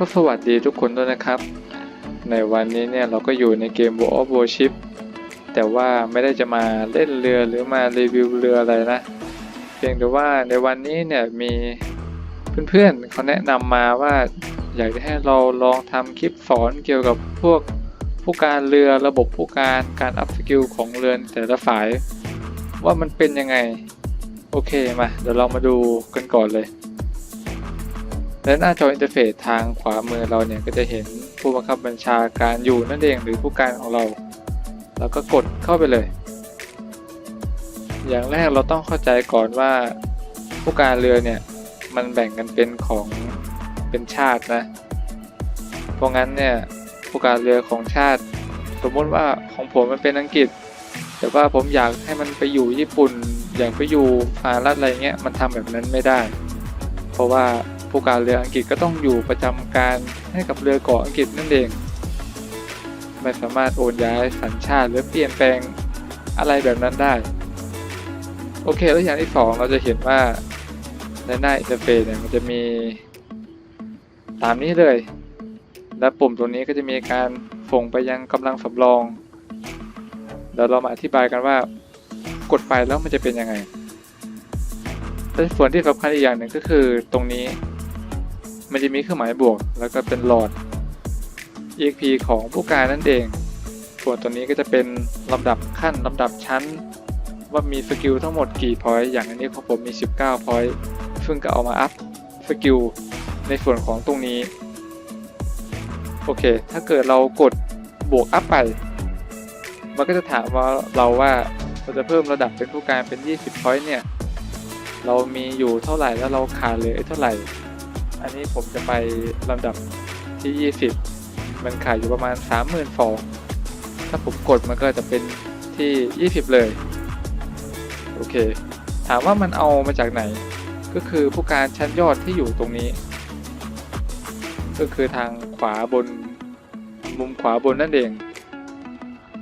ก็สวัสดีทุกคนด้วยนะครับ ในวันนี้เนี่ยเราก็อยู่ในเกม World of Warship แต่ว่าไม่ได้จะมาเล่นเรือหรือมารีวิวเรืออะไรนะ เพียงแต่ว่าในวันนี้เนี่ยมีเพื่อนๆเขาแนะนำมาว่าอยากจะให้เราลองทำคลิปสอนเกี่ยวกับพวกผู้การเรือระบบผู้การการอัพสกิลของเรือนแต่ละฝ่ายว่ามันเป็นยังไง โอเคมาเดี๋ยวเรามาดูกันก่อนเลย และหน้าจออินเทอร์เฟซทางขวามือเราเนี่ยก็จะเห็นผู้บังคับบัญชาการอยู่นั่นเองหรือผู้การของเรา แล้วก็กดเข้าไปเลย อย่างแรกเราต้องเข้าใจก่อนว่าผู้การเรือเนี่ยมันแบ่งกันเป็นของเป็นชาตินะ เพราะงั้นเนี่ยผู้การเรือของชาติ สมมติว่าของผมมันเป็นอังกฤษ แต่ว่าผมอยากให้มันไปอยู่ญี่ปุ่น อยากไปอยู่สหรัฐอะไรเงี้ยมันทำแบบนั้นไม่ได้ เพราะว่า ผู้การเรืออังกฤษก็ต้องอยู่ประจำการให้กับเรือเกาะอังกฤษนั่นเอง ไม่สามารถโอนย้ายสัญชาติหรือเปลี่ยนแปลงอะไรแบบนั้นได้ โอเค แล้วอย่างที่สองเราจะเห็นว่าในหน้าอินเทอร์เฟซเนี่ยมันจะมีตามนี้เลย และปุ่มตรงนี้ก็จะมีการส่งไปยังกำลังสำรองเดี๋ยวเรามาอธิบายกันว่ากดไปแล้วมันจะเป็นยังไงแต่ส่วนที่สำคัญอีกอย่างหนึ่งก็คือตรงนี้ มันจะมีเครื่องหมายบวก แล้วก็เป็นหลอด EXP ของผู้การนั่นเอง ส่วนตัวนี้ก็จะเป็นลำดับขั้นลำดับชั้น ว่ามีสกิลทั้งหมดกี่พอยต์อย่างอันนี้ของผมมี 19พอยต์ซึ่งก็เอามาอัพสกิลในส่วนของตรงนี้ โอเค ถ้าเกิดเรากดบวกอัพไป มันก็จะถามว่าเราว่าเราจะเพิ่มระดับเป็นผู้การเป็น 20 point เนี่ย เรามีอยู่เท่าไหร่แล้วเราขาดเหลือเท่าไหร่ อันนี้ผมจะไปลำดับที่ 20 มันขาดอยู่ประมาณ30,000ฟองถ้าผมกดมันก็จะเป็นที่ 20 เลย โอเค ถามว่ามันเอามาจากไหน ก็คือผู้การชั้นยอดที่อยู่ตรงนี้ ก็คือทางขวาบนมุมขวาบนนั่นเอง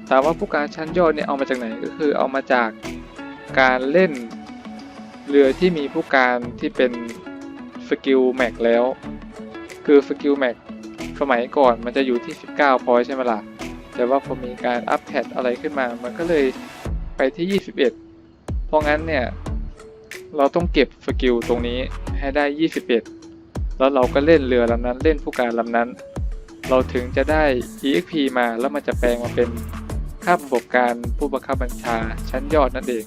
ถามว่าผู้การชั้นยอดเนี่ยเอามาจากไหน ก็คือเอามาจากการเล่นเรือที่มีผู้การที่เป็น สกิลแม็กแล้ว คือสกิลแม็กสมัยก่อนมันจะอยู่ที่ 19พอยใช่ไหมล่ะ แต่ว่าพอมีการอัปแพดอะไรขึ้นมา มันก็เลยไปที่ 21 เพราะงั้นเนี่ย เราต้องเก็บสกิลตรงนี้ให้ได้ 21 แล้วเราก็เล่นเรือลำนั้นเล่นผู้การลำนั้น เราถึงจะได้ EXP มาแล้วมันจะแปลงมาเป็นค่าประสบการณ์ผู้บังคับบัญชาชั้นยอดนั่นเอง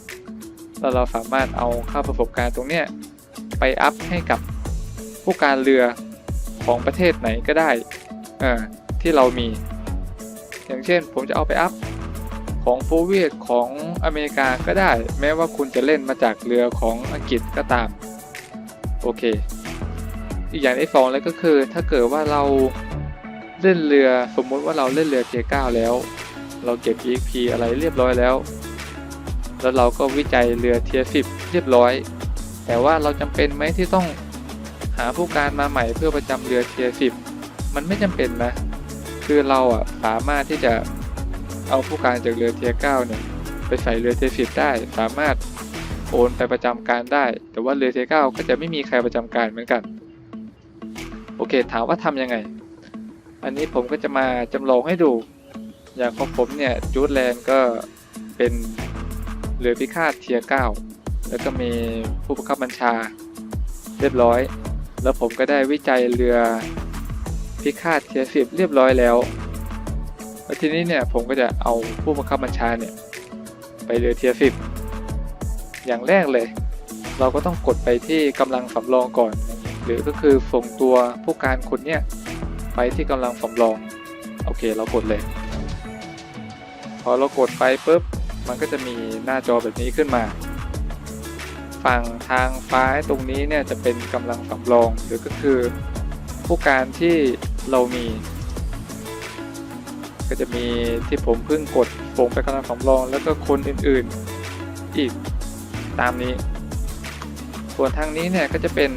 แล้วเราสามารถเอาค่าประสบการณ์ตรงเนี้ยไปอัพให้กับ ผู้การเรือของประเทศไหนก็ได้ที่เรามี อย่างเช่นผมจะเอาไปอัพของโฟเวียของอเมริกาก็ได้ แม้ว่าคุณจะเล่นมาจากเรือของอังกฤษก็ตาม โอเค อีกอย่างที่สองเลยก็คือ ถ้าเกิดว่าเราเล่นเรือสมมุติว่าเราเล่นเรือเทียเก้าแล้ว เราเก็บ EXP อะไรเรียบร้อยแล้ว แล้วเราก็วิจัยเรือเทียสิบเรียบร้อย แต่ว่าเราจำเป็นไหมที่ต้อง หาผู้การมาใหม่เพื่อประจำเรือเทียสิบมันไม่จำเป็นนะคือเราอะสามารถที่จะเอาผู้การจากเรือเทียเก้าเนี่ยไปใส่เรือเทียสิบได้ สามารถโอนไปประจำการได้ แต่ว่าเรือเทียเก้าก็จะไม่มีใครประจำการเหมือนกัน โอเค ถามว่าทำยังไง อันนี้ผมก็จะมาจำลองให้ดู อย่างของผมเนี่ยจูดแลนก็เป็นเรือพิฆาตเทียเก้าแล้วก็มีผู้บังคับบัญชา เรียบร้อย แล้วผมก็ได้วิจัยเรือพิฆาตเทียสิบเรียบร้อยแล้วแล้วทีนี้เนี่ยผมก็จะเอาผู้บังคับบัญชาเนี่ยไปเรือเทียสิบอย่างแรกเลย เราก็ต้องกดไปที่กำลังสำรองก่อน หรือก็คือส่งตัวผู้การคนเนี่ยไปที่กำลังสำรอง โอเคเรากดเลย พอเรากดไปปุ๊บมันก็จะมีหน้าจอแบบนี้ขึ้นมา ฝั่งทางซ้ายตรงนี้เนี่ยจะเป็นกำลังสำรองหรือก็คือผู้การที่เรามี ก็จะมีที่ผมเพิ่งกดส่งไปกำลังสำรองแล้วก็คนอื่นๆอีกตามนี้ ส่วนทางนี้เนี่ยก็จะเป็น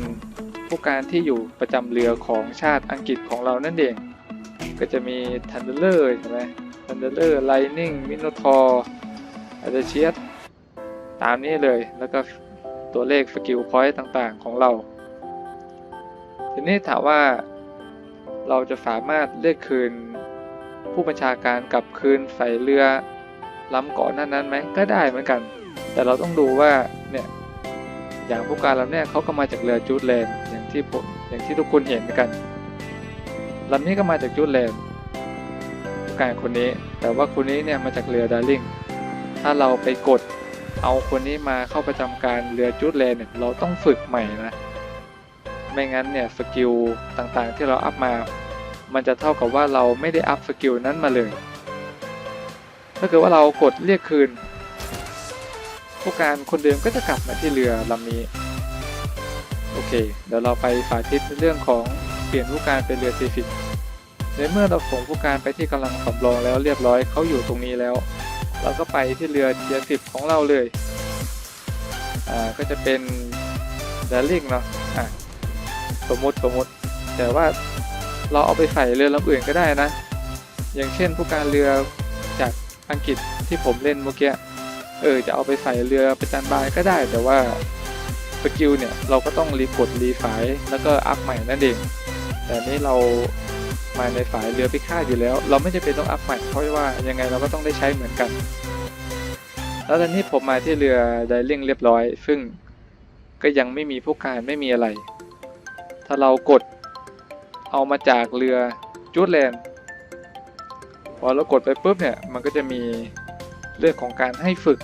ผู้การที่อยู่ประจำเรือของชาติอังกฤษของเรานั่นเอง ก็จะมีทันเดอร์ใช่ไหมทันเดอร์ไลนิ่งมิโนทอร์อาจจะเชียสตามนี้เลยแล้วก็ ตัวเลขสกิลพอยต์ต่างๆ ของเรา ทีนี้ถามว่าเราจะสามารถเรียกคืนผู้บัญชาการกลับคืนใส่เรือลำเก่อนหนั้นนั้นไหมก็ได้เหมือนกัน แต่เราต้องดูว่าเนี่ยอย่างผู้การลำเนี่ยเขาก็มาจากเรือจูดแลนอย่างที่อย่างที่ทุกคนเห็นกันลำนี้ก็มาจากจูดแลนผู้การคนนี้ แต่ว่าคนนี้เนี่ยมาจากเรือดาร์ลิงถ้าเราไปกด เอาคนนี้มาเข้าประจำการเรือจูดแลนเนี่ยเราต้องฝึกใหม่นะ ไม่งั้นเนี่ยสกิลต่างๆที่เราอัพมา มันจะเท่ากับว่าเราไม่ได้อัพสกิลนั้นมาเลย ถ้าเกิดว่าเรากดเรียกคืน ผู้การคนเดิมก็จะกลับมาที่เรือลำนี้ โอเค เดี๋ยวเราไปสาธิตเรื่องของเปลี่ยนผู้การเป็นเรือซีฟิกในเมื่อเราส่งผู้การไปที่กำลังสำรองแล้วเรียบร้อยเขาอยู่ตรงนี้แล้ว เราก็ไปที่เรือเทียสิบของเราเลย อ่า ก็จะเป็นเดลิงเนาะ อ่าสมมติสมมติ แต่ว่าเราเอาไปใส่เรือลำอื่นก็ได้นะ อย่างเช่นผู้การเรือจากอังกฤษที่ผมเล่นเมื่อกี้ เออ จะเอาไปใส่เรือประจันบานก็ได้ แต่ว่าสกิลเนี่ย เราก็ต้องรีกดรีฝายแล้วก็อัพใหม่นั่นเอง แต่อันนี้เรา มาในฝ่ายเรือพิฆาตอยู่แล้ว เราไม่จำเป็นต้องอัพใหม่เพราะว่ายังไงเราก็ต้องได้ใช้เหมือนกัน แล้วตอนนี้ผมมาที่เรือไดริ่งเรียบร้อย ซึ่งก็ยังไม่มีผู้การไม่มีอะไร ถ้าเรากดเอามาจากเรือจูดแลนด์พอเรากดไปปุ๊บเนี่ยมันก็จะมีเรื่องของการให้ฝึก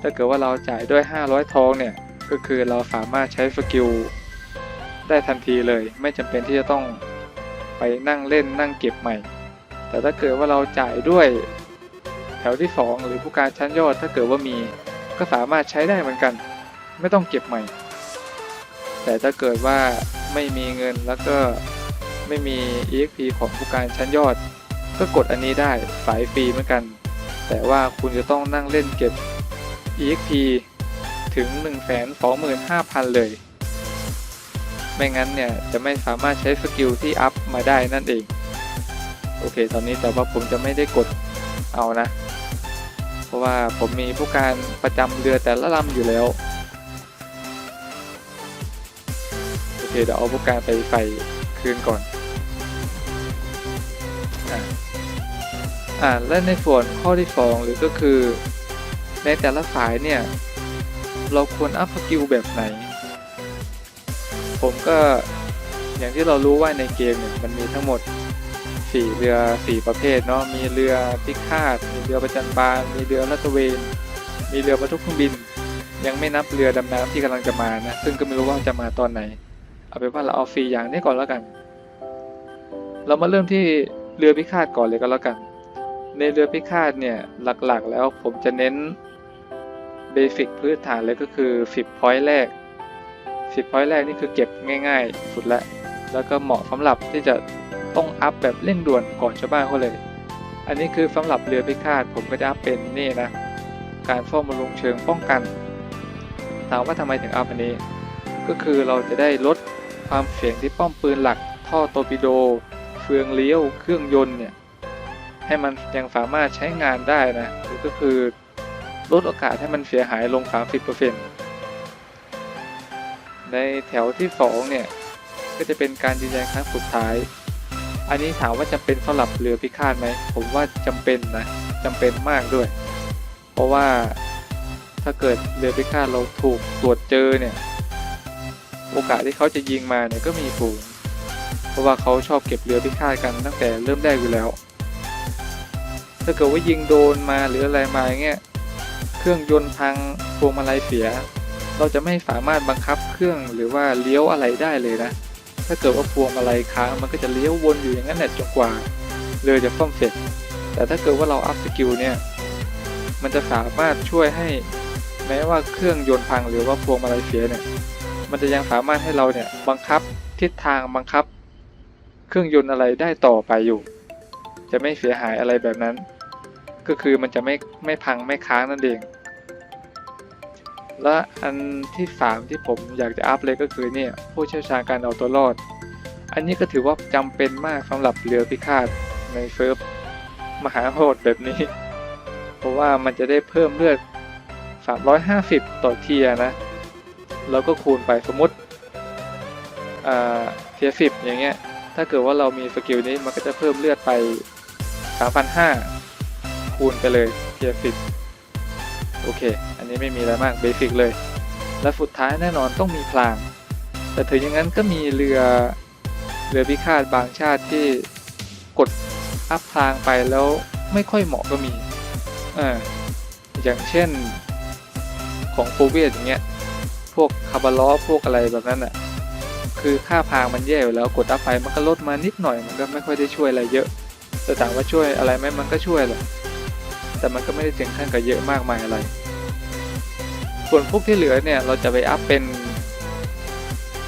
ถ้าเกิดว่าเราจ่ายด้วย 500 ทองเนี่ยก็คือเราสามารถใช้สกิลได้ทันทีเลย ไม่จำเป็นที่จะต้อง ไปนั่งเล่นนั่งเก็บใหม่ แต่ถ้าเกิดว่าเราจ่ายด้วยแถวที่ 2 หรือผู้การชั้นยอดถ้าเกิดว่ามีก็สามารถใช้ได้เหมือนกัน ไม่ต้องเก็บใหม่ แต่ถ้าเกิดว่าไม่มีเงินแล้วก็ไม่มี EXP ของผู้การชั้นยอด ก็กดอันนี้ได้สายฟรีเหมือนกัน แต่ว่าคุณจะต้องนั่งเล่นเก็บ EXP ถึง 125,000 เลย ไม่งั้นเนี่ยจะไม่สามารถใช้สกิลที่อัพมาได้นั่นเอง โอเค ตอนนี้แต่ว่าผมจะไม่ได้กดเอานะ เพราะว่าผมมีผู้การประจำเรือแต่ละลำอยู่แล้ว โอเคเดี๋ยวเอาผู้การไปใส่คืนก่อนอ่าอ่าและในส่วนข้อที่ 2 หรือก็คือในแต่ละสายเนี่ย เราควรอัพสกิลแบบไหน ผมก็อย่างที่เรารู้ว่าในเกมเนี่ยมันมีทั้งหมด 4 เรือ 4 ประเภทเนาะมีเรือพิฆาตมีเรือประจันบานมีเรือลาดตเวน มีเรือบรรทุกเครื่องบิน ยังไม่นับเรือดำน้ำที่กำลังจะมานะซึ่งก็ไม่รู้ว่าจะมาตอนไหน เอาเป็นว่าเราเอาฟรีอย่างนี้ก่อนแล้วกัน เรามาเริ่มที่เรือพิฆาตก่อนเลยก็แล้วกัน ในเรือพิฆาตเนี่ยหลักๆ แล้วผมจะเน้นเบสิกพื้นฐานเลยก็คือ 10พอยต์แรก 10พอยต์แรกนี่คือเก็บง่ายๆ สุดละแล้วก็เหมาะสำหรับที่จะต้องอัพแบบเร่งด่วนก่อนชาวบ้านเขาเลย อันนี้คือสำหรับเรือพิฆาตผมก็จะอัพเป็นนี่นะ การซ่อมบำรุงเชิงป้องกัน ถามว่าทำไมถึงอัพอันนี้ ก็คือเราจะได้ลดความเสี่ยงที่ป้อมปืนหลัก ท่อโตร์ปิโด เฟืองเลี้ยว เครื่องยนต์เนี่ยให้มันยังสามารถใช้งานได้นะหรือก็คือลดโอกาสให้มันเสียหายลง 30% ในแถวที่ 2 เนี่ย ก็จะเป็นการยืนยันครั้งสุดท้าย อันนี้ถามว่าจำเป็นสำหรับเรือพิฆาตไหม ผมว่าจำเป็นนะจำเป็นมากด้วย เพราะว่าถ้าเกิดเรือพิฆาตเราถูกตรวจเจอเนี่ย โอกาสที่เขาจะยิงมาเนี่ยก็มีสูง เพราะว่าเขาชอบเก็บเรือพิฆาตกันตั้งแต่เริ่มแรกอยู่แล้ว ถ้าเกิดว่ายิงโดนมาหรืออะไรมาอย่างเงี้ย เครื่องยนต์พังพวงมาลัยเสีย เราจะไม่สามารถบังคับเครื่องหรือว่าเลี้ยวอะไรได้เลยนะ ถ้าเกิดว่าพวงมาลัยค้างมันก็จะเลี้ยววนอยู่อย่างนั้นแหละจนกว่าเรือจะซ่อมเสร็จ แต่ถ้าเกิดว่าเราอัพสกิลเนี่ยมันจะสามารถช่วยให้แม้ว่าเครื่องยนต์พังหรือว่าพวงมาลัยเสียเนี่ยมันจะยังสามารถให้เราเนี่ยบังคับทิศทางบังคับ เครื่องยนต์อะไรได้ต่อไปอยู่ จะไม่เสียหายอะไรแบบนั้น ก็คือมันจะไม่ไม่พังไม่ค้างนั่นเอง และอันที่ 3 ที่ผมอยากจะอัพเลยก็คือเนี่ยผู้เชี่ยวชาญการเอาตัวรอด อันนี้ก็ถือว่าจำเป็นมากสำหรับเรือพิฆาตในเซิร์ฟมหาโหดแบบนี้ เพราะว่ามันจะได้เพิ่มเลือด 350 ต่อเทียนะ แล้วก็คูณไปสมมติเทียสิบอย่างเงี้ย ถ้าเกิดว่าเรามีสกิลนี้มันก็จะเพิ่มเลือดไป 3,500 คูณไปเลยเทียสิบโอเค นี้ไม่มีอะไรมากเบสิกเลย และสุดท้ายแน่นอนต้องมีพลาง แต่ถึงอย่างนั้นก็มีเรือเรือพิฆาตบางชาติที่กดอัพพลางไปแล้วไม่ค่อยเหมาะก็มีอ่าอย่างเช่นของโฟเวียอย่างเงี้ย พวกคาบาลอพวกอะไรแบบนั้นอะ คือค่าพางมันแย่อยู่แล้วกดอัพไปมันก็ลดมานิดหน่อยมันก็ไม่ค่อยได้ช่วยอะไรเยอะแต่ถามว่าช่วยอะไรไหมมันก็ช่วยแหละแต่มันก็ไม่ได้ถึงขั้นกับเยอะมากมายอะไร ส่วนพวกที่เหลือเนี่ยเราจะไปอัพเป็น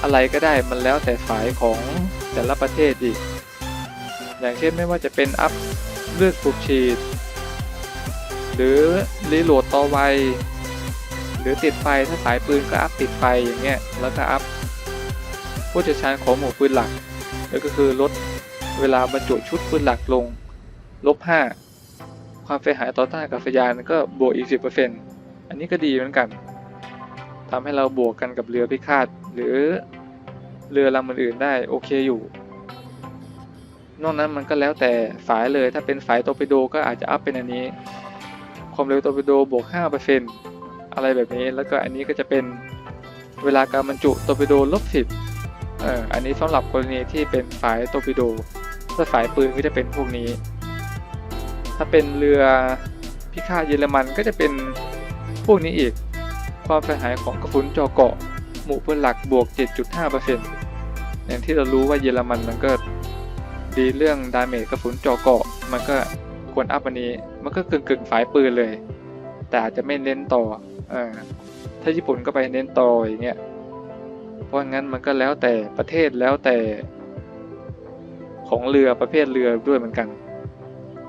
อะไรก็ได้มันแล้วแต่สายของแต่ละประเทศอีก อย่างเช่นไม่ว่าจะเป็นอัพเลือดสูบฉีด หรือรีโหลดต่อไวหรือติดไฟถ้าสายปืนก็อัพติดไฟอย่างเงี้ยแล้วก็อัพผู้เชี่ยวชาญของหมู่ปืนหลักแล้วก็คือลดเวลาบรรจุชุดปืนหลักลงลบ5ความเสียหายต่อต้านอากาศยานก็บวกอีก 10%อันนี้ก็ดีเหมือนกัน ทำให้เราบวกกันกับเรือพิฆาตหรือเรือลำอื่นๆได้โอเคอยู่ นอกนั้นมันก็แล้วแต่สายเลยถ้าเป็นสายโตร์ปิโดก็อาจจะอัพเป็นอันนี้ ความเร็วโตร์ปิโดบวก 5%อะไรแบบนี้แล้วก็อันนี้ก็จะเป็นเวลาการบรรจุโตร์ปิโดลบ10เอออันนี้สำหรับกรณีที่เป็นสายโตร์ปิโดถ้าสายปืนก็จะเป็นพวกนี้ ถ้าเป็นเรือพิฆาตเยอรมันก็จะเป็นพวกนี้อีก ความเสียหายของกระสุนจอเกาะ หมู่ปืนหลักบวก 7.5%อย่างที่เรารู้ว่าเยอรมันมันก็ดีเรื่องดาเมจกระสุนจอเกาะ มันก็ควรอัพอันนี้ มันก็กึ่งกึ่งๆสายปืนเลย แต่อาจจะไม่เน้นต่ออาถ้าญี่ปุ่นก็ไปเน้นต่ออย่างเงี้ย เพราะงั้นมันก็แล้วแต่ประเทศแล้วแต่ ของเรือประเภทเรือด้วยเหมือนกัน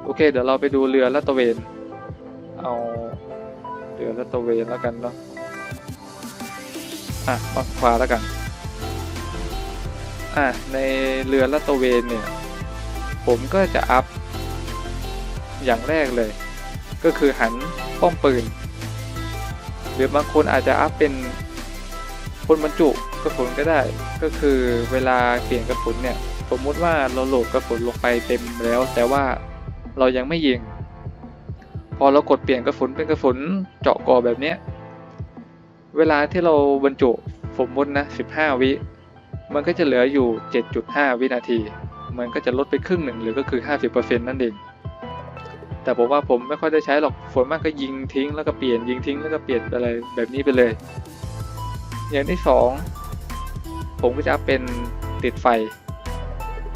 โอเค เดี๋ยวเราไปดูเรือลาตะเวน เอาเรือลาตะเวนแล้วกันเนาะ อะฝั่งขวาแล้วกัน อะในเรือลาดตเวนเนี่ย ผมก็จะอัพ อย่างแรกเลย ก็คือหันป้อมปืน หรือบางคนอาจจะอัพเป็นคนบรรจุกระสุนก็ได้ ก็คือเวลาเปลี่ยนกระสุนเนี่ย สมมุติว่าเราโหลดกระสุนลงไปเต็มแล้ว แต่ว่าเรายังไม่ยิง พอเรากดเปลี่ยนกระสุนเป็นกระสุนเจาะกอแบบเนี้ย เวลาที่เราบรรจุสมมตินะ15 วิ มันก็จะเหลืออยู่ 7.5 วินาที มันก็จะลดไปครึ่งหนึ่งหรือก็คือ 50%นั่นเอง แต่ผมว่าผมไม่ค่อยได้ใช้หรอกฝนมากก็ยิงทิ้งแล้วก็เปลี่ยนยิงทิ้งแล้วก็เปลี่ยนอะไรแบบนี้ไปเลย อย่างที่สองผมก็จะเป็นติดไฟ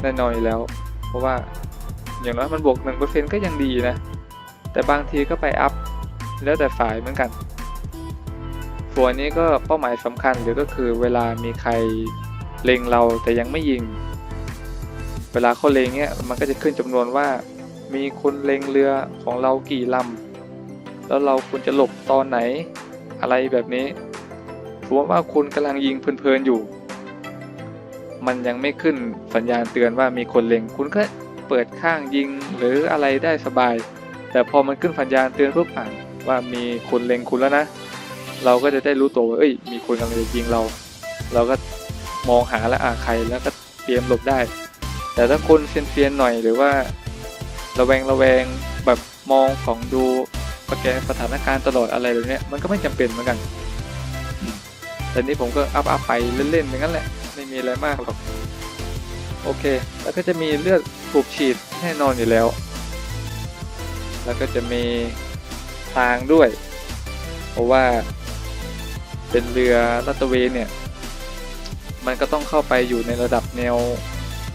แน่นอนแล้ว เพราะว่าอย่างน้อยมันบวกหนึ่งเปอร์เซ็นก็ยังดีนะ แต่บางทีก็ไปอัพแล้วแต่ฝ่ายเหมือนกัน ส่วนนี้ก็เป้าหมายสำคัญหรือก็คือเวลามีใครเล็งเราแต่ยังไม่ยิง เวลาเขาเล็งเนี่ยมันก็จะขึ้นจำนวนว่า มีคนเล็งเรือของเรากี่ลำแล้วเราควรจะหลบตอนไหนอะไรแบบนี้สมมติว่าคุณกำลังยิงเพลินๆอยู่ มันยังไม่ขึ้นสัญญาณเตือนว่ามีคนเล็ง คุณก็เปิดข้างยิงหรืออะไรได้สบาย แต่พอมันขึ้นสัญญาณเตือนปุ๊บอ่านว่ามีคนเล็งคุณแล้วนะ เราก็จะได้รู้ตัวว่าเอ้ยมีคนกำลังจะยิงเรา เราก็มองหาแล้วอ่าใครแล้วก็เตรียมหลบได้ แต่ถ้าคนเซียนๆหน่อยหรือว่า ระแวงระแวงแบบมองของดูประแกสถานการณ์ตลอดอะไรแบบนี้มันก็ไม่จำเป็นเหมือนกันแต่นี้ผมก็อัพอัพไปเล่นๆอย่างนั้นแหละ ไม่มีอะไรมากหรอกโอเค แล้วก็จะมีเลือดสูบฉีดแน่นอนอยู่แล้ว แล้วก็จะมีทางด้วย เพราะว่า เป็นเรือลาดตเวเนี่ย มันก็ต้องเข้าไปอยู่ในระดับแนว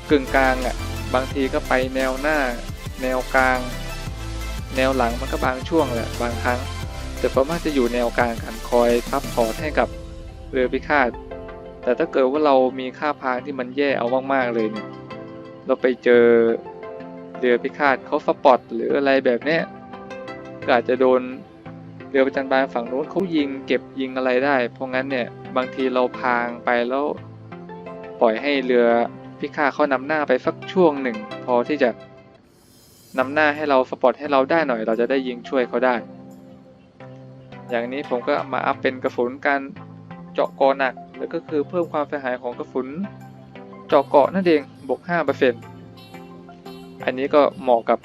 กึ่งกลางอะ่ะ บางทีก็ไปแนวหน้า แนวกลาง แนวหลังมันก็บางช่วงแหละบางครั้ง แต่ส่วนมากจะอยู่แนวกลางกันคอยซับพอร์ตให้กับเรือพิฆาต แต่ถ้าเกิดว่าเรามีค่าพางที่มันแย่เอามากๆเลยเนี่ย เราไปเจอเรือพิฆาตเขาสปอตหรืออะไรแบบเนี้ยก็อาจจะโดน รือประจันบานฝั่งนู้นเขายิงเก็บยิงอะไรได้ เพราะงั้นเนี่ยบางทีเราพางไปแล้ว ปล่อยให้เรือพิฆาตเขานำหน้าไปสักช่วงหนึ่ง พอที่จะนำหน้าให้เราสปอตให้เราได้หน่อย เราจะได้ยิงช่วยเขาได้ อย่างนี้ผมก็มาอัพเป็นกระสุนการเจาะกอหนัก แล้วก็คือเพิ่มความเสียหายของกระสุนเจาะเกาะนั่นเองบวก5%อันนี้ก็เหมาะกับ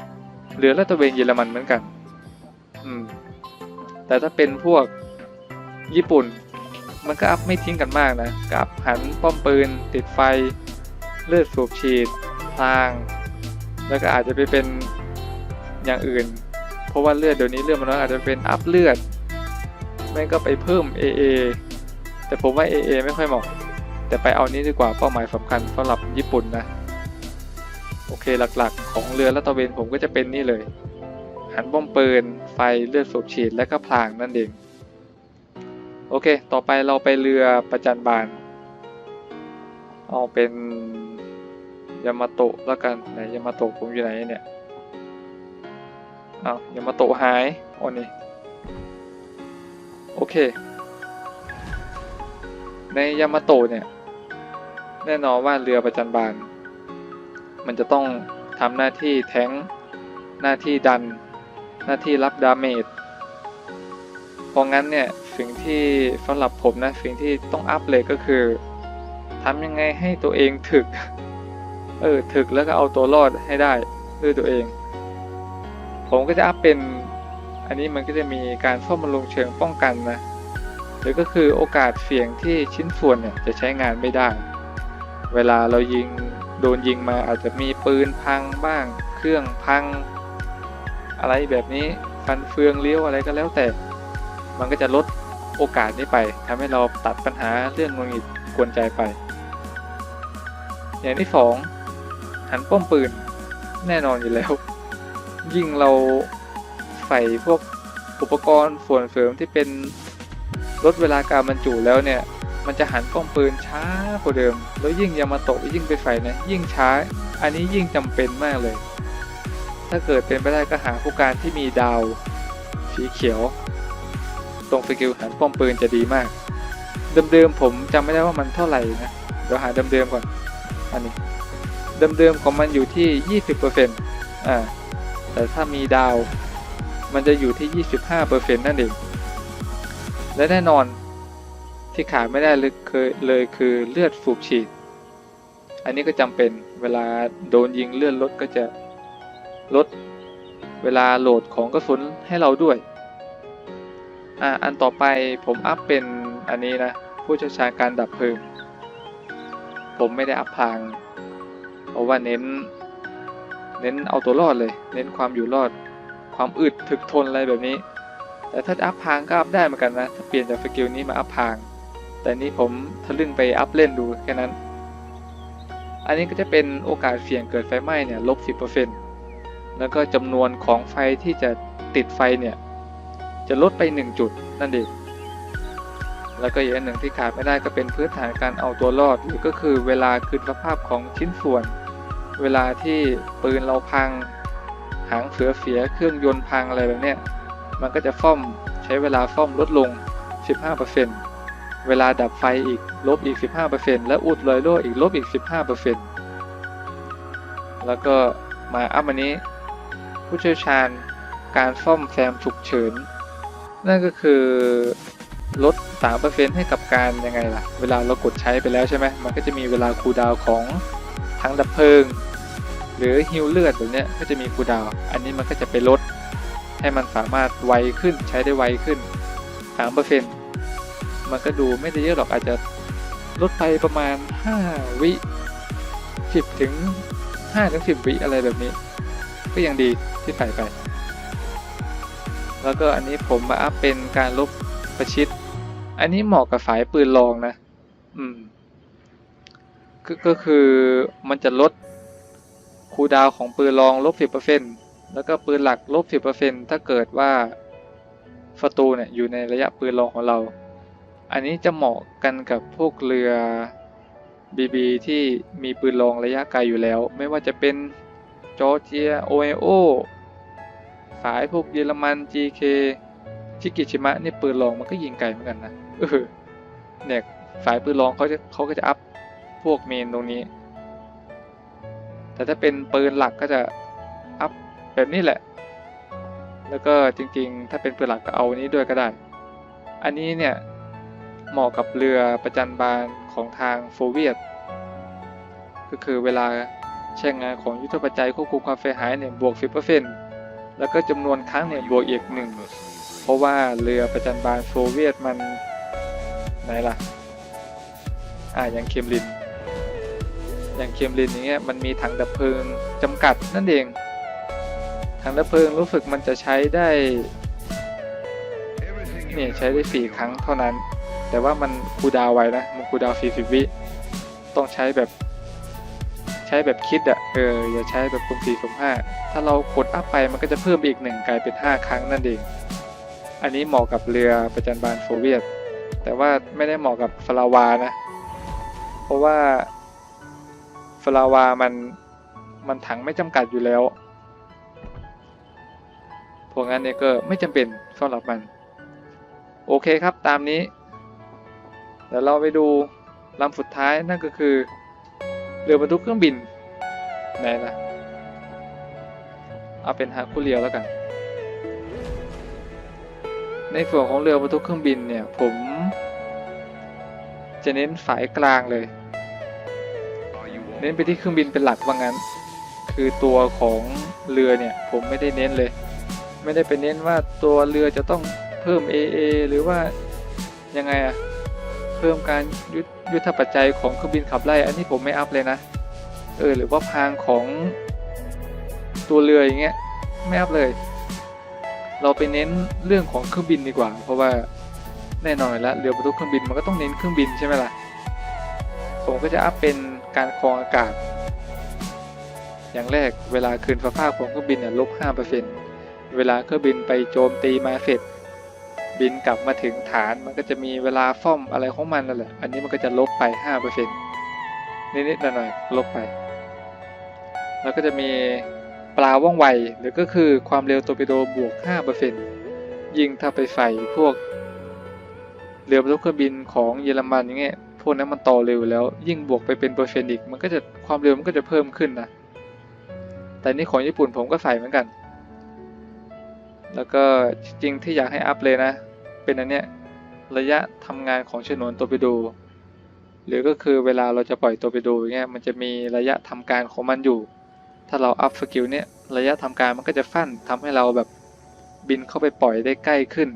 เรือลาดตระเวนเยอรมันเหมือนกัน อืม แต่ถ้าเป็นพวกญี่ปุ่น มันก็อัพไม่ทิ้งกันมากนะก็อัพหันป้อมปืน ติดไฟ เลือดสูบฉีดพลาง แล้วก็อาจจะไปเป็นอย่างอื่น เพราะว่าเลือดเดี๋ยวนี้เลือดมันน้อยอาจจะเป็นอัพเลือดไม่ก็ไปเพิ่ม AA แต่ผมว่า AA ไม่ค่อยเหมาะ แต่ไปเอานี้ดีกว่าเป้าหมายสำคัญสำหรับญี่ปุ่นนะ โอเคหลักๆ ของเรือลาดตะเวนผมก็จะเป็นนี่เลย หันป้อมปืน ไฟเลือดสูบฉีดและก็พลางนั่นเอง โอเค ต่อไปเราไปเรือประจันบาน เอาเป็นยามาโตะแล้วกันไหนยามาโตะผมอยู่ไหนเนี่ยเอายามาโตะหายอ๋อนี่โอเค ในยามาโตะเนี่ย แน่นอนว่าเรือประจันบาน มันจะต้องทำหน้าที่แท้งหน้าที่ดัน หน้าที่รับดาเมจเพราะงั้นเนี่ยสิ่งที่สำหรับผมนะสิ่งที่ต้องอัพเลยก็คือทำยังไงให้ตัวเองถึก เออถึกแล้วก็เอาตัวรอดให้ได้ด้วยตัวเอง ผมก็จะอัพเป็นอันนี้มันก็จะมีการซ่อมบำรุงเชิงป้องกันนะหรือก็คือโอกาสเสี่ยงที่ชิ้นส่วนเนี่ยจะใช้งานไม่ได้ เวลาเรายิงโดนยิงมาอาจจะมีปืนพังบ้าง เครื่องพัง อะไรแบบนี้ฟันเฟืองเลี้ยวอะไรก็แล้วแต่ มันก็จะลดโอกาสนี้ไปทำให้เราตัดปัญหาเรื่องงุนงิดกวนใจไป อย่างที่สองหันป้อมปืนแน่นอนอยู่แล้ว ยิ่งเราใส่พวกอุปกรณ์ส่วนเสริมที่เป็นลดเวลาการบรรจุแล้วเนี่ย มันจะหันป้อมปืนช้ากว่าเดิม แล้วยิ่งยามาโตะยิ่งไปใส่นะยิ่งช้า อันนี้ยิ่งจำเป็นมากเลย ถ้าเกิดเป็นไปได้ก็หาผู้การที่มีดาวสีเขียว ตรงสกิลหันป้อมปืนจะดีมาก เดิมๆผมจำไม่ได้ว่ามันเท่าไหร่นะ เดี๋ยวหาเดิมๆก่อน อันนี้ เดิมๆของมันอยู่ที่ 20%อ่า แต่ถ้ามีดาว มันจะอยู่ที่ 25%นั่นเอง และแน่นอนที่ขาดไม่ได้เลยคือเลยคือเลือดสูบฉีด อันนี้ก็จำเป็นเวลาโดนยิงเลือดลดก็จะ ลดเวลาโหลดของกระสุนให้เราด้วย อ่าอันต่อไปผมอัพเป็นอันนี้นะ ผู้เชี่ยวชาญการดับเพลิง ผมไม่ได้อัพพราง เพราะว่าเน้น เน้นเอาตัวรอดเลย เน้นความอยู่รอด ความอึดถึกทนอะไรแบบนี้ แต่ถ้าอัพพรางก็อัพได้เหมือนกันนะ ถ้าเปลี่ยนจากสกิลนี้มาอัพพราง แต่นี่ผมทะลึ่งไปอัพเล่นดูแค่นั้น อันนี้ก็จะเป็นโอกาสเสี่ยงเกิดไฟไหม้เนี่ยลบ10% แล้วก็จำนวนของไฟที่จะติดไฟเนี่ย จะลดไป 1 จุดนั่นเองแล้วก็อีกอันหนึ่งที่ขาดไม่ได้ก็เป็นพื้นฐานการเอาตัวรอดหรือก็คือเวลาคืนสภาพของชิ้นส่วน เวลาที่ปืนเราพัง หางเสือเสียเครื่องยนต์พังอะไรแบบเนี้ยมันก็จะซ่อมใช้เวลาซ่อมลดลง 15%เวลาดับไฟอีกลบอีก 15%และอุดลอยโล่อีกลบอีก 15%แล้วก็มาอัพอันนี้ ผู้เชี่ยวชาญการซ่อมแซมฉุกเฉิน นั่นก็คือลด 3%ให้กับการยังไงล่ะ เวลาเรากดใช้ไปแล้วใช่ไหมมันก็จะมีเวลาคูลดาวของทั้งดับเพลิง หรือฮิวเลือดแบบเนี้ยก็จะมีคูลดาว อันนี้มันก็จะไปลด ให้มันสามารถไวขึ้นใช้ได้ไวขึ้น 3%มันก็ดูไม่ได้เยอะหรอกอาจจะลดไปประมาณ 5 วิ 10 ถึง5ถึง10 วิอะไรแบบนี้ ก็ยังดีที่ใส่ไป แล้วก็อันนี้ผมมาอัพเป็นการลบประชิด อันนี้เหมาะกับสายปืนลองนะ อืมก็ก็คือมันจะลดคูลดาวของปืนลองลบ10%แล้วก็ปืนหลักลบ10%ถ้าเกิดว่าศัตรูเนี่ยอยู่ในระยะปืนลองของเรา อันนี้จะเหมาะกันกับพวกเรือ BB ที่มีปืนลองระยะไกลอยู่แล้ว ไม่ว่าจะเป็น จอร์เจีย โอเอโอ สายพวกเยอรมัน GK ชิกิชิมะนี่ปืนลองมันก็ยิงไกลเหมือนกันนะเออเนี่ยสายปืนลองเขาจะเขาก็จะอัพพวกเมนตรงนี้ แต่ถ้าเป็นปืนหลักก็จะอัพแบบนี้แหละ แล้วก็จริงๆ ถ้าเป็นปืนหลักก็เอานี้ด้วยก็ได้ อันนี้เนี่ยเหมาะกับเรือประจันบานของทางโซเวียต ก็คือเวลา ใช้งานของยุทธปัจจัยควบคุมความเสียหายเนี่ยบวก 10%แล้วก็จำนวนครั้งเนี่ยบวกอีกหนึ่งเพราะว่าเรือประจันบานโซเวียตมันไหนล่ะอ่าอย่างเคมลินอย่างเคมลินอย่างเงี้ยมันมีถังดับเพลิงจำกัดนั่นเองถังดับเพลิงรู้สึกมันจะใช้ได้เนี่ยใช้ได้สี่ครั้งเท่านั้น แต่ว่ามันคูดาวไว้นะมันคูดาว 40 วิ ต้องใช้แบบ ใช้แบบคิดอะเอออย่าใช้แบบกลมสี่สมห้าถ้าเรากดอัพไปมันก็จะเพิ่มอีกหนึ่งกลายเป็น 5 ครั้งนั่นเอง อันนี้เหมาะกับเรือประจันบานโซเวียต แต่ว่าไม่ได้เหมาะกับฟลาวานะ เพราะว่าฟลาวามันมันถังไม่จำกัดอยู่แล้วพราะงั้นเนี่ยก็ไม่จำเป็นสำหรับมัน โอเคครับตามนี้ เดี๋ยวเราไปดูลำสุดท้ายนั่นก็คือ เรือบรรทุกเครื่องบินไหนล่ะเอาเป็นฮาคุเรียวแล้วกัน ในส่วนของเรือบรรทุกเครื่องบินเนี่ยผม จะเน้นฝายกลางเลย เน้นไปที่เครื่องบินเป็นหลักว่างั้น คือตัวของเรือเนี่ยผมไม่ได้เน้นเลย ไม่ได้ไปเน้นว่าตัวเรือจะต้องเพิ่ม AA หรือว่ายังไงอะ เพิ่มการยุทธยุทธปัจจัยของเครื่องบินขับไล่ อันนี้ผมไม่อัพเลยนะ เออหรือว่าพางของตัวเรืออย่างเงี้ยไม่อัพเลย เราไปเน้นเรื่องของเครื่องบินดีกว่า เพราะว่าแน่นอนแล้วเรือบรรทุกเครื่องบินมันก็ต้องเน้นเครื่องบินใช่ไหมล่ะ ผมก็จะอัพเป็นการครองอากาศ อย่างแรกเวลาคืนสภาพของเครื่องบินเนี่ยลบ5%เวลาเครื่องบินไปโจมตีมาเสร็จ บินกลับมาถึงฐานมันก็จะมีเวลาซ่อมอะไรของมันนั่นแหละ อันนี้มันก็จะลบไป 5%นิดๆหน่อยๆลบไป แล้วก็จะมีปลาว่องไว หรือก็คือความเร็วโตร์ปิโดบวก 5%ยิ่งถ้าไปใส่พวกเรือบรรทุกเครื่องบินของเยอรมันอย่างเงี้ย พวกนั้นมันต่อเร็วแล้ว ยิ่งบวกไปเป็นเปอร์เซ็นต์อีก มันก็จะความเร็วมันก็จะเพิ่มขึ้นนะ แต่นี่ของญี่ปุ่นผมก็ใส่เหมือนกัน แล้วก็จริงที่อยากให้อัพเลยนะ เป็นอันเนี้ยระยะทำงานของฉนวนโตร์ปิโดหรือก็คือเวลาเราจะปล่อยโตร์ปิโดอย่างเงี้ยมันจะมีระยะทำการของมันอยู่ ถ้าเราอัพสกิลเนี้ยระยะทำการมันก็จะสั้นทำให้เราแบบบินเข้าไปปล่อยได้ใกล้ขึ้น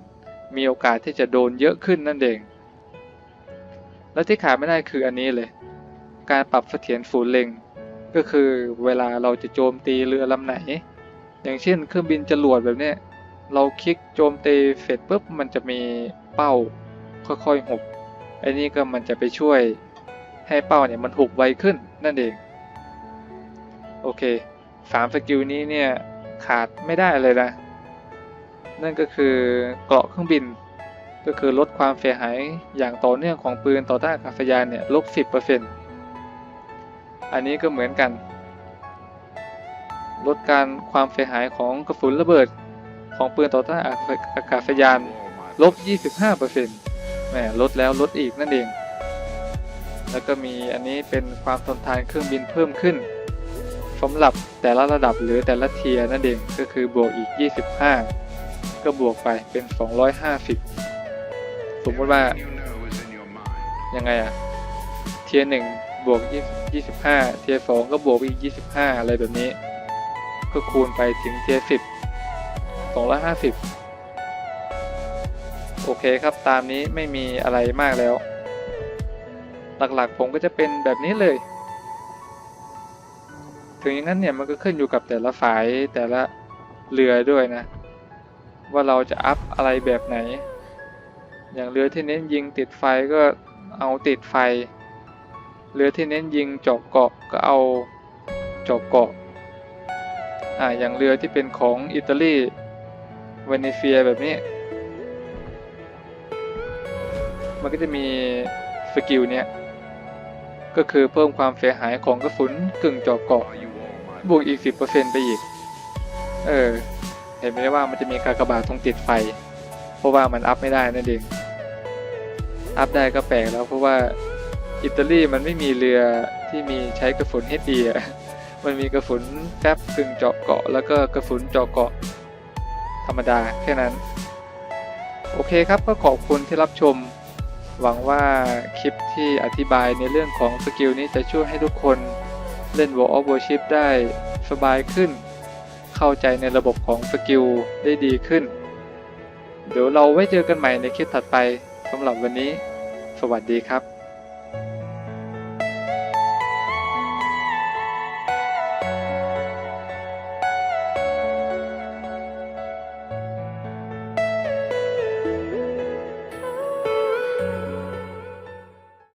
มีโอกาสที่จะโดนเยอะขึ้นนั่นเอง และที่ขาดไม่ได้คืออันนี้เลย การปรับเสถียรศูนย์เล็ง ก็คือเวลาเราจะโจมตีเรือลำไหน อย่างเช่น เครื่องบินจรวดแบบเนี้ย เราคลิกโจมตีเสร็จปุ๊บมันจะมีเป้าค่อยๆหบไอ้นี่ก็มันจะไปช่วยให้เป้าเนี่ยมันหุบไวขึ้นนั่นเอง โอเคสามสกิลนี้เนี่ยขาดไม่ได้เลยนะ นั่นก็คือเกราะเครื่องบิน ก็คือลดความเสียหายอย่างต่อเนื่องของปืนต่อต้านอากาศยานเนี่ยลบ10%อันนี้ก็เหมือนกัน ลดการความเสียหายของกระสุนระเบิด ของปืนต่อต้านอากาศยานลบ 25%แหมลดแล้วลดอีกนั่นเอง แล้วก็มีอันนี้เป็นความทนทานเครื่องบินเพิ่มขึ้นสำหรับแต่ละระดับหรือแต่ละเทียนั่นเองก็คือบวกอีก 25 ก็บวกไปเป็น 250 สมมติว่า ยังไงอะเทียหนึ่งบวก 25 เทียสองก็บวกอีก 25 อะไรแบบนี้ ก็คูณไปถึงเทีย10 250 โอเคครับตามนี้ไม่มีอะไรมากแล้ว หลักๆผมก็จะเป็นแบบนี้เลย ถึงอย่างนั้นเนี่ยมันก็ขึ้นอยู่กับแต่ละฝ่ายแต่ละเรือด้วยนะ ว่าเราจะอัพอะไรแบบไหน อย่างเรือที่เน้นยิงติดไฟก็เอาติดไฟ เรือที่เน้นยิงจาะเกาะก็เอาจาะเกาะอ่าอย่างเรือที่เป็นของอิตาลี เวเนเซียแบบนี้ มันก็จะมีสกิลเนี้ย ก็คือเพิ่มความเสียหายของกระสุนกึ่งจาะเกาะบวกอีก 10%ไปอีก เออ เห็นไหมว่ามันจะมีกากบาทตรงติดไฟ เพราะว่ามันอัพไม่ได้นั่นเอง อัพได้ก็แปลกแล้วเพราะว่าอิตาลีมันไม่มีเรือที่มีใช้กระสุน HD อะมันมีกระสุนแฟบกึ่งเจาะเกาะ แล้วก็กระสุนเจาะเกาะ ธรรมดาแค่นั้น โอเคครับก็ขอบคุณที่รับชม หวังว่าคลิปที่อธิบายในเรื่องของสกิลนี้จะช่วยให้ทุกคนเล่น World of Warship ได้สบายขึ้น เข้าใจในระบบของสกิลได้ดีขึ้น เดี๋ยวเราไว้เจอกันใหม่ในคลิปถัดไปสำหรับวันนี้ สวัสดีครับ